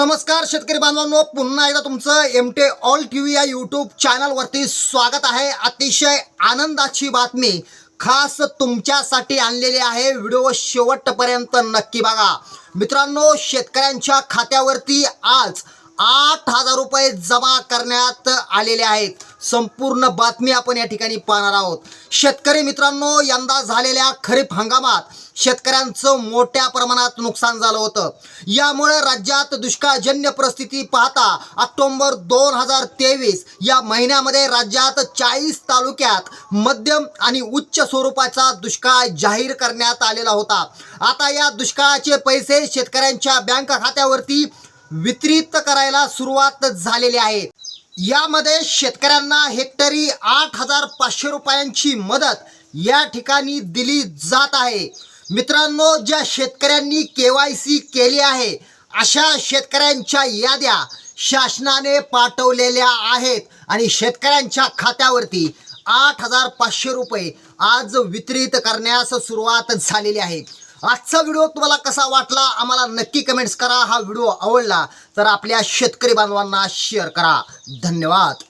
नमस्कार शेतकरी बांधवांनो. पुन्हा एकदा तुमचं एम टे ऑल टी व्ही या यूट्यूब चॅनलवरती स्वागत आहे. अतिशय आनंदाची बातमी खास तुमच्यासाठी आणलेली आहे. व्हिडिओ शेवटपर्यंत नक्की बघा. मित्रांनो शेतकऱ्यांच्या खात्यावरती आज आठ हजार रुपये जमा करण्यात आलेले आहेत. संपूर्ण बातमी आपण या ठिकाणी पाहणार आहोत. शेतकरी मित्रांनो यंदा झालेल्या खरीप हंगामात शेतकऱ्यांचं मोठ्या प्रमाणात नुकसान झालं होतं. यामुळे राज्यात दुष्काळजन्य परिस्थिती पाहता ऑक्टोंबर दोन हजार तेवीस या महिन्यामध्ये राज्यात चाळीस तालुक्यात मध्यम आणि उच्च स्वरूपाचा दुष्काळ जाहीर करण्यात आलेला होता. आता या दुष्काळाचे पैसे शेतकऱ्यांच्या बँक खात्यावरती वितरित करायला सुरुवात झालेली आहे. यामध्ये शेतकऱ्यांना हेक्टरी आठ हजार पाचशे रुपयांची मदत या ठिकाणी दिली जात आहे. मित्रांनो ज्या शेतकऱ्यांनी के वाय सी केली आहे अशा शेतकऱ्यांच्या याद्या शासनाने पाठवलेल्या आहेत आणि शेतकऱ्यांच्या खात्यावरती आठ हजार पाचशे रुपये आज वितरित करण्यास सुरुवात झालेली आहे. आजचा व्हिडिओ तुम्हाला कसा वाटला आम्हाला नक्की कमेंट्स करा. हा व्हिडिओ आवडला तर आपल्या शेतकरी बांधवांना शेअर करा. धन्यवाद.